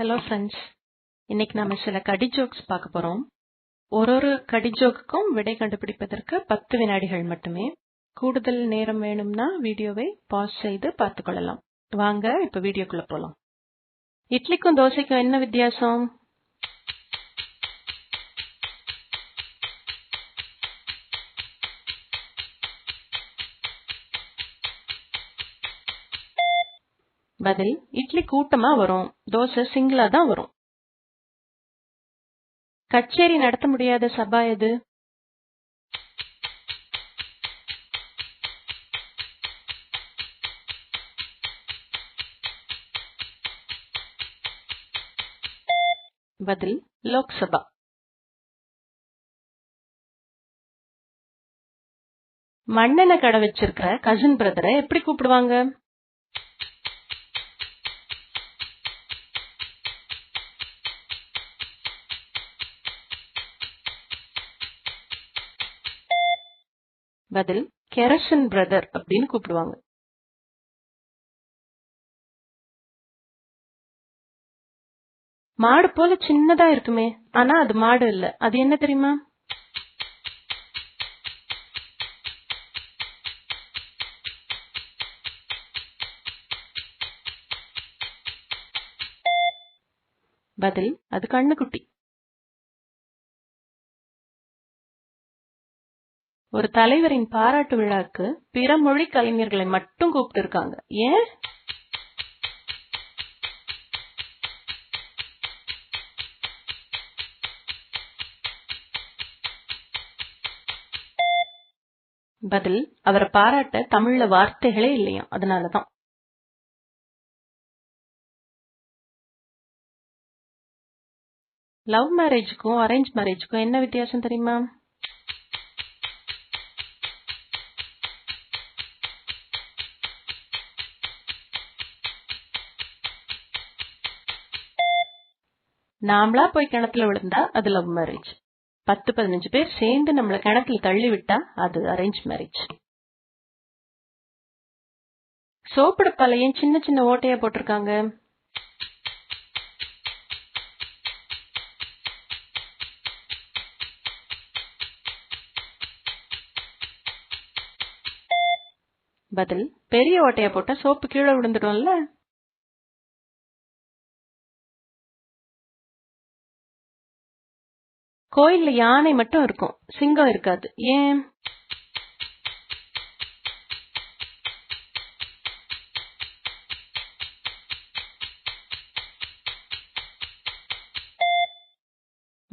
Hello friends இன்னைக்கு நாம சில கடி ஜோக்ஸ் பார்க்க போறோம். ஒரு ஒரு கடி ஜோக்குக்கும் விடை கண்டுபிடிப்பதற்கு பத்து வினாடிகள் மட்டுமே. கூடுதல் நேரம் வேணும்னா வீடியோவை பாஸ் செய்து பார்த்துக்கொள்ளலாம் வாங்க இப்ப வீடியோக்குள்ள போலாம். இட்லிக்கும் தோசைக்கும் என்ன வித்தியாசம்? பதில் இட்லி கூட்டமா வரும். தோசை சிங்கிளா தான் வரும். கச்சேரி நடத்த முடியாத சபா எது? பதில் லோக்சபா. மண்ணெண்ண கடை வச்சிருக்கிற கசின் பிரதரை எப்படி கூப்பிடுவாங்க? பதில் கெரசன் பிரதர் அப்படின்னு கூப்பிடுவாங்க. மாடு போல சின்னதா இருக்குமே ஆனா அது மாடு இல்ல. அது என்ன தெரியுமா? பதில் அது கண்ணுக்குட்டி. ஒரு தலைவரின் பாராட்டு விழாக்கு பிற மொழி கலைஞர்களை மட்டும் கூப்பிட்டு இருக்காங்க ஏன்? பதில் அவரை பாராட்ட தமிழ்ல வார்த்தைகளே இல்லையா அதனாலதான் லவ் மேரேஜுக்கும் அரேஞ்ச் மேரேஜுக்கும் என்ன வித்தியாசம் தெரியுமா? நாமளா போய் கிணத்துல விழுந்தா அது லவ் மேரேஜ் பத்து பதினஞ்சு பேர் சேர்ந்து நம்மள கிணத்துல தள்ளி விட்டா அது அரேஞ்ச் மேரேஜ் சோப்பிட டப்பால சின்ன சின்ன ஓட்டையா போட்டிருக்காங்க. பதில் பெரிய ஓட்டையா போட்டா சோப்பு கீழே விழுந்துடும்ல? கோயில்ல யானை மட்டும் இருக்கும். சிங்கம் இருக்காது. ஏன்?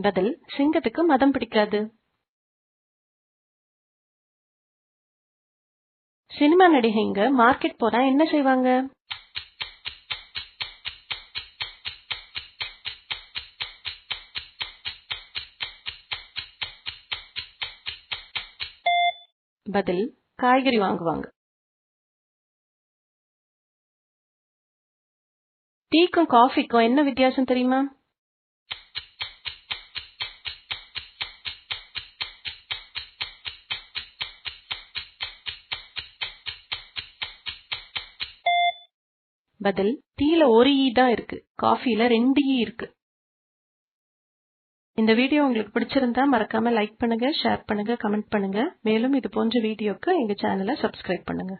பதில் சிங்கத்துக்கு மதம் பிடிக்காது. சினிமா நடிகைங்க மார்க்கெட் போனா என்ன செய்வாங்க? பதில் காய்கறி வாங்குவாங்க. டீக்கும் காஃபிக்கும் என்ன வித்தியாசம் தெரியுமா? பதில் டீல ஒரு ஈ தான் இருக்கு. காஃபில ரெண்டு ஈ இருக்கு. இந்த வீடியோ உங்களுக்கு பிடிச்சிருந்தா மறக்காம லைக் பண்ணுங்க ஷேர் பண்ணுங்க கமெண்ட் பண்ணுங்க. மேலும் இது போன்ற வீடியோக்கு எங்க சேனலை சப்ஸ்கிரைப் பண்ணுங்க.